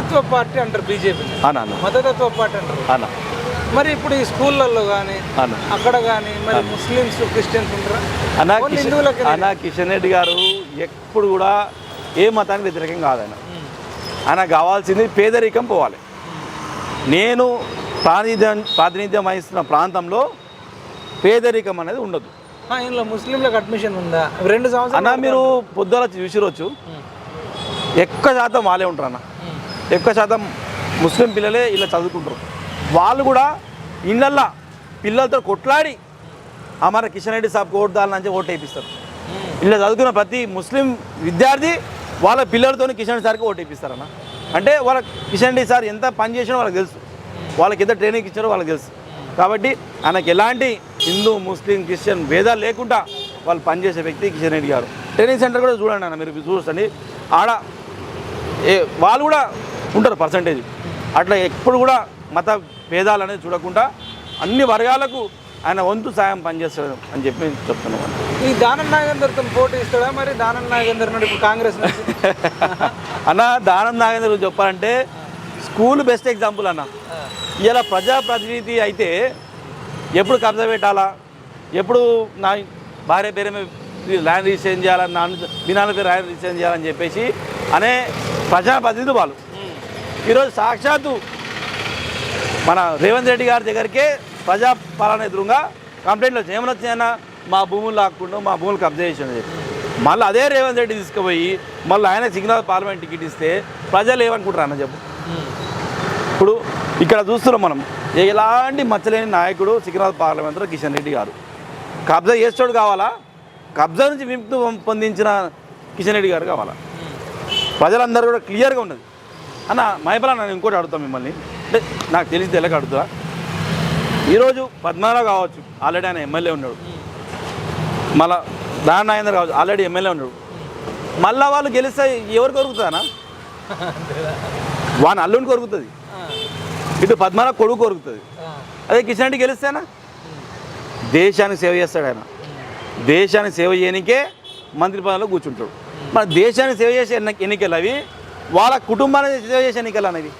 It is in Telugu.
హిందుత్వ పార్టీ అంటారు బీజేపీ. అన్న అన్న. మతతత్వ పార్టీ అంటారు. అన్న. మరి ఇప్పుడు ఈ స్కూళ్ళల్లో కానీ అక్కడ కానీ మరి ముస్లిమ్స్ క్రిస్టియన్స్ ఉంటారా? అన్న కిషన్ అన్న కిషన్ రెడ్డి గారు ఎప్పుడు కూడా ఏ మతానికి వ్యతిరేకం కాదన్న. ఆయన కావాల్సింది పేదరికం పోవాలి. నేను ప్రాతినిధ్యం ప్రాతినిధ్యం వహిస్తున్న ప్రాంతంలో పేదరికం అనేది ఉండదు. ఆ, ఇందులో ముస్లింలకు అడ్మిషన్ ఉందా? రెండు సంవత్సరాలు అన్న మీరు పొద్దున చూసిరొచ్చు. ఎక్కువ శాతం వాళ్ళే ఉంటారు అన్న ఎక్కువ శాతం ముస్లిం పిల్లలే ఇలా చదువుకుంటారు. వాళ్ళు కూడా ఇళ్ళల్లో పిల్లలతో కొట్లాడి అమర కిషన్ రెడ్డి సాబ్ ఓటు దాని ఓటు వేయిస్తారు ఇలా చదువుకున్న ప్రతి ముస్లిం విద్యార్థి వాళ్ళ పిల్లలతో కిషన్ రెడ్డి సార్కి ఓటు వేయిస్తారన్న అంటే వాళ్ళ కిషన్ రెడ్డి సార్ ఎంత పని చేసినో వాళ్ళకి తెలుసు. వాళ్ళకి ఎంత ట్రైనింగ్ ఇచ్చారో వాళ్ళకి తెలుసు. కాబట్టి ఆయనకి ఎలాంటి హిందూ ముస్లిం క్రిస్టియన్ భేదాలు లేకుండా వాళ్ళు పనిచేసే వ్యక్తి కిషన్ రెడ్డి గారు. ట్రైనింగ్ సెంటర్ కూడా చూడండి అన్న మీరు చూడండి ఆడ ఏ వాళ్ళు కూడా ఉంటారు పర్సంటేజ్ అట్లా ఎప్పుడు కూడా మత భేదాలు అనేది చూడకుండా అన్ని వర్గాలకు ఆయన వంతు సాయం పనిచేస్తాడు అని చెప్పి నేను చెప్తున్నాను ఈ దానం నాగేందర్తో పోటీ ఇస్తాడా? మరి దానం నాగేందర్ నుండి ఇప్పుడు కాంగ్రెస్ అన్న దానం నాగేంద్ర చెప్పాలంటే స్కూల్ బెస్ట్ ఎగ్జాంపుల్ అన్న. ఇలా ప్రజాప్రతినిధి అయితే ఎప్పుడు కబ్జా పెట్టాలా? ఎప్పుడు నా భార్య పేరు ల్యాండ్ రిజిస్ట్రేషన్ చేయాలని నాన్న మీ నాన్న పేరు ల్యాండ్ రిజిస్ట్రేషన్ చేయాలని చెప్పేసి అనే ప్రజాప్రతినిధులు వాళ్ళు. ఈరోజు సాక్షాత్తు మన రేవంత్ రెడ్డి గారి దగ్గరికే ప్రజాపాలన ఎదురుగా కంప్లైంట్లు ఏమైనా వచ్చాయన్నా మా భూములు లాక్కుండా మా భూములు కబ్జా చేసింది చెప్పి. మళ్ళీ అదే రేవంత్ రెడ్డి తీసుకుపోయి మళ్ళీ ఆయన సిగ్నల్ పార్లమెంట్ టికెట్ ఇస్తే ప్రజలు ఏమనుకుంటారు అన్న చెప్పు. ఇప్పుడు ఇక్కడ చూస్తున్నాం మనం ఎలాంటి మచ్చలేని నాయకుడు సికింద్రాబాద్ పార్లమెంట్లో కిషన్ రెడ్డి గారు? కబ్జా చేసేటోడు కావాలా? కబ్జా నుంచి విముక్తి పొందించిన కిషన్ రెడ్డి గారు కావాలా? ప్రజలందరూ కూడా క్లియర్గా ఉన్నది. అన్న మహిబల నేను ఇంకోటి అడుగుతాను మిమ్మల్ని. అంటే నాకు తెలిసి తెలక అడుగుతా. ఈరోజు పద్మనాభ కావచ్చు ఆల్రెడీ ఆయన ఎమ్మెల్యే ఉన్నాడు. మళ్ళా దాని నాగేంద్ర కావచ్చు ఆల్రెడీ ఎమ్మెల్యే ఉన్నాడు. మళ్ళా వాళ్ళు గెలిస్తే ఎవరు కొరుకుతానా వాని అల్లుని కొరుకుతుంది. ఇటు పద్మనాభ కొడుకు కొరుకుతుంది. అదే కిషన్ రెడ్డి గెలిస్తేనా దేశానికి సేవ చేస్తాడు ఆయన. దేశానికి సేవ చేయనికే మంత్రి పదవిలో కూర్చుంటాడు. మన దేశానికి సేవ చేసే ఎన్నికలు అవి? వాళ్ళ కుటుంబాన్ని సేవ చేసే ఎన్నికలు అనేది?